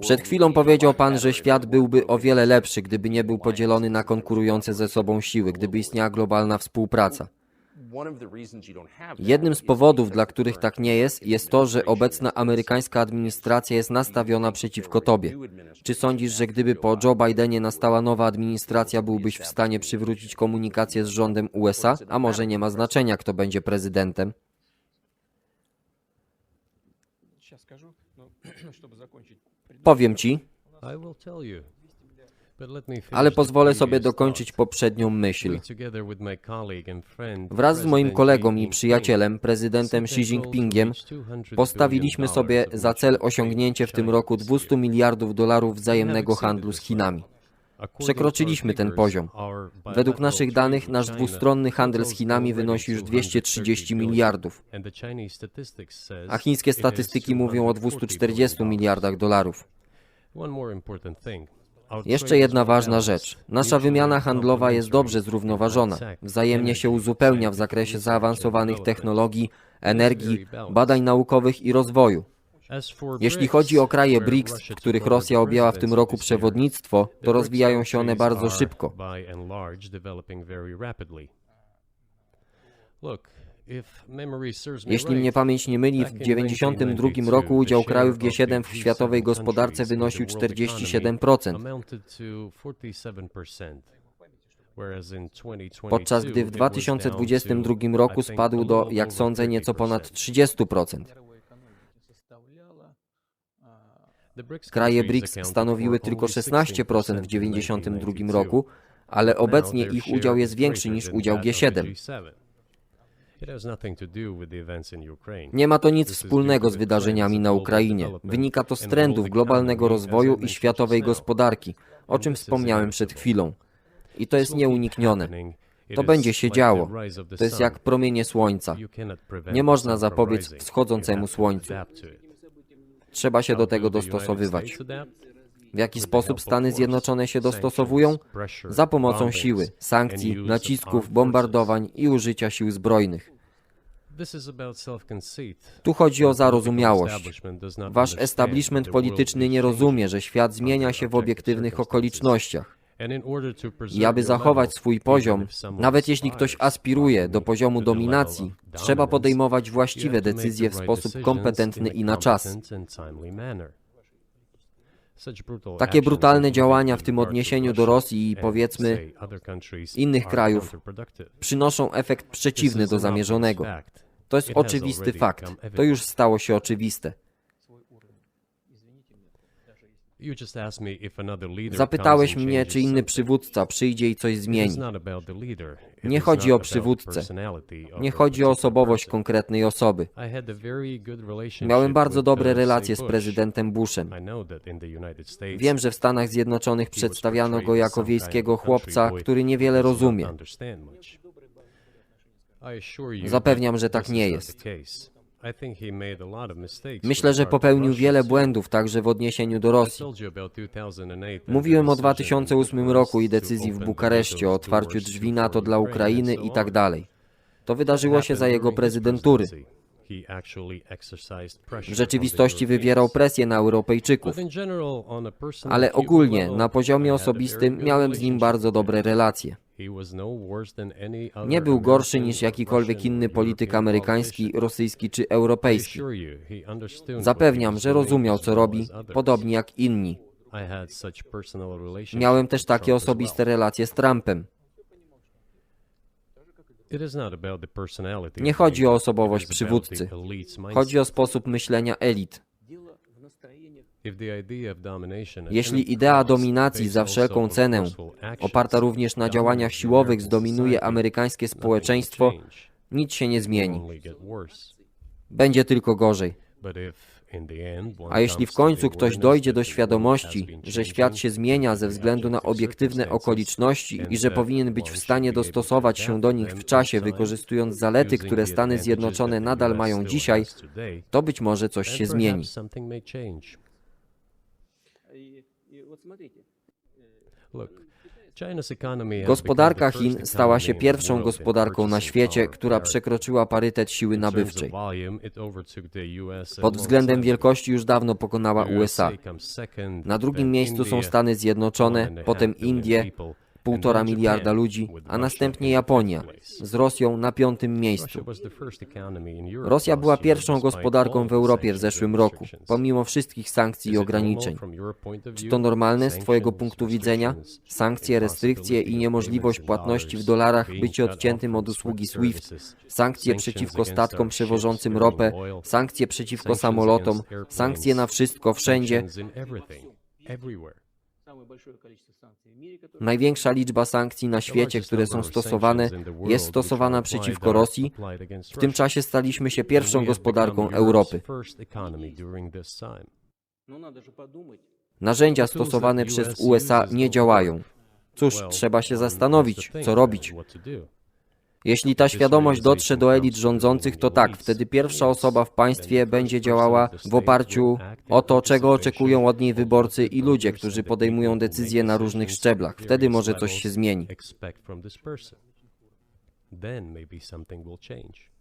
Przed chwilą powiedział Pan, że świat byłby o wiele lepszy, gdyby nie był podzielony na konkurujące ze sobą siły, gdyby istniała globalna współpraca. Jednym z powodów, dla których tak nie jest, jest to, że obecna amerykańska administracja jest nastawiona przeciwko Tobie. Czy sądzisz, że gdyby po Joe Bidenie nastała nowa administracja, byłbyś w stanie przywrócić komunikację z rządem USA? A może nie ma znaczenia, kto będzie prezydentem? Powiem ci, ale pozwolę sobie dokończyć poprzednią myśl. Wraz z moim kolegą i przyjacielem, prezydentem Xi Jinpingiem, postawiliśmy sobie za cel osiągnięcie w tym roku 200 miliardów dolarów wzajemnego handlu z Chinami. Przekroczyliśmy ten poziom. Według naszych danych nasz dwustronny handel z Chinami wynosi już 230 230 billion, miliardów, a chińskie statystyki mówią o 240 240 billion miliardach dolarów. Jeszcze jedna ważna rzecz. Nasza wymiana handlowa jest dobrze zrównoważona. Wzajemnie się uzupełnia w zakresie zaawansowanych technologii, energii, badań naukowych i rozwoju. Jeśli chodzi o kraje BRICS, w których Rosja objęła w tym roku przewodnictwo, to rozwijają się one bardzo szybko. Jeśli mnie pamięć nie myli, w back in 1992 roku 1992 udział krajów share of G7 the w światowej G7 gospodarce wynosił world economy 47%, amounted to 47%. Whereas in 2022 podczas gdy w it was down 2022 to, roku spadł do, jak sądzę, nieco ponad 30%. Kraje BRICS stanowiły tylko only 16% w 16% in 1992 1992 roku, ale obecnie ich udział jest większy niż udział that of the G7. G7. It has nothing to do with the events in Ukraine. Nie ma to nic wspólnego z wydarzeniami na Ukrainie. Wynika to z trendów globalnego rozwoju i światowej gospodarki, o czym wspomniałem przed chwilą. I to jest nieuniknione. To będzie się działo. To jest jak promienie słońca. Nie można zapobiec wschodzącemu słońcu. Trzeba się do tego dostosowywać. W jaki sposób Stany Zjednoczone się dostosowują? Za pomocą siły, sankcji, nacisków, bombardowań i użycia sił zbrojnych. Tu chodzi o zarozumiałość. Wasz establishment polityczny nie rozumie, że świat zmienia się w obiektywnych okolicznościach. I aby zachować swój poziom, nawet jeśli ktoś aspiruje do to poziomu dominacji, trzeba podejmować właściwe decyzje w sposób kompetentny i na czas. Takie brutalne działania w tym odniesieniu do Rosji i powiedzmy innych krajów przynoszą efekt przeciwny do zamierzonego. To jest oczywisty fakt. To już stało się oczywiste. Zapytałeś mnie, czy inny przywódca przyjdzie i coś zmieni. Nie chodzi o przywódcę. Nie chodzi o osobowość konkretnej osoby. Miałem bardzo dobre relacje z prezydentem Bushem. Wiem, że w Stanach Zjednoczonych przedstawiano go jako wiejskiego chłopca, który niewiele rozumie. Zapewniam, że tak nie jest. Myślę, że popełnił wiele błędów także w odniesieniu do Rosji. Mówiłem o 2008 roku i decyzji w Bukareszcie o otwarciu drzwi NATO dla Ukrainy i tak dalej. To wydarzyło się za jego prezydentury. W rzeczywistości wywierał presję na Europejczyków, ale ogólnie na poziomie osobistym miałem z nim bardzo dobre relacje. Nie był gorszy niż jakikolwiek inny polityk amerykański, rosyjski czy europejski. Zapewniam, że rozumiał co robi, podobnie jak inni. Miałem też takie osobiste relacje z Trumpem. Nie chodzi o osobowość przywódcy. Chodzi o sposób myślenia elit. Jeśli idea dominacji za wszelką cenę, oparta również na działaniach siłowych, zdominuje amerykańskie społeczeństwo, nic się nie zmieni. Będzie tylko gorzej. A jeśli w końcu ktoś dojdzie do świadomości, że świat się zmienia ze względu na obiektywne okoliczności i że powinien być w stanie dostosować się do nich w czasie, wykorzystując zalety, które Stany Zjednoczone nadal mają dzisiaj, to być może coś się zmieni. Gospodarka become the Chin stała się pierwszą gospodarką na świecie, która przekroczyła parytet siły nabywczej. Pod względem wielkości już dawno pokonała USA. Na drugim miejscu są Stany one Zjednoczone, potem Indie, people, półtora and then miliarda Japan, ludzi, a następnie Japonia z Rosją na piątym miejscu. Rosja była pierwszą gospodarką w Europie w zeszłym roku, pomimo wszystkich sankcji i ograniczeń. Czy to normalne z Twojego punktu widzenia? Sankcje, restrykcje i niemożliwość płatności w dolarach, bycie odciętym od usługi SWIFT sankcje przeciwko statkom przewożącym ropę, sankcje przeciwko samolotom, sankcje na wszystko, wszędzie. Największa liczba sankcji na świecie, które są stosowane, jest stosowana przeciwko Rosji. W tym czasie staliśmy się pierwszą gospodarką Europy. Narzędzia stosowane przez USA nie działają. Cóż, trzeba się zastanowić, co robić. Jeśli ta świadomość dotrze do elit rządzących, to tak, wtedy pierwsza osoba w państwie będzie działała w oparciu o to, czego oczekują od niej wyborcy i ludzie, którzy podejmują decyzje na różnych szczeblach. Wtedy może coś się zmieni. Then maybe something will change.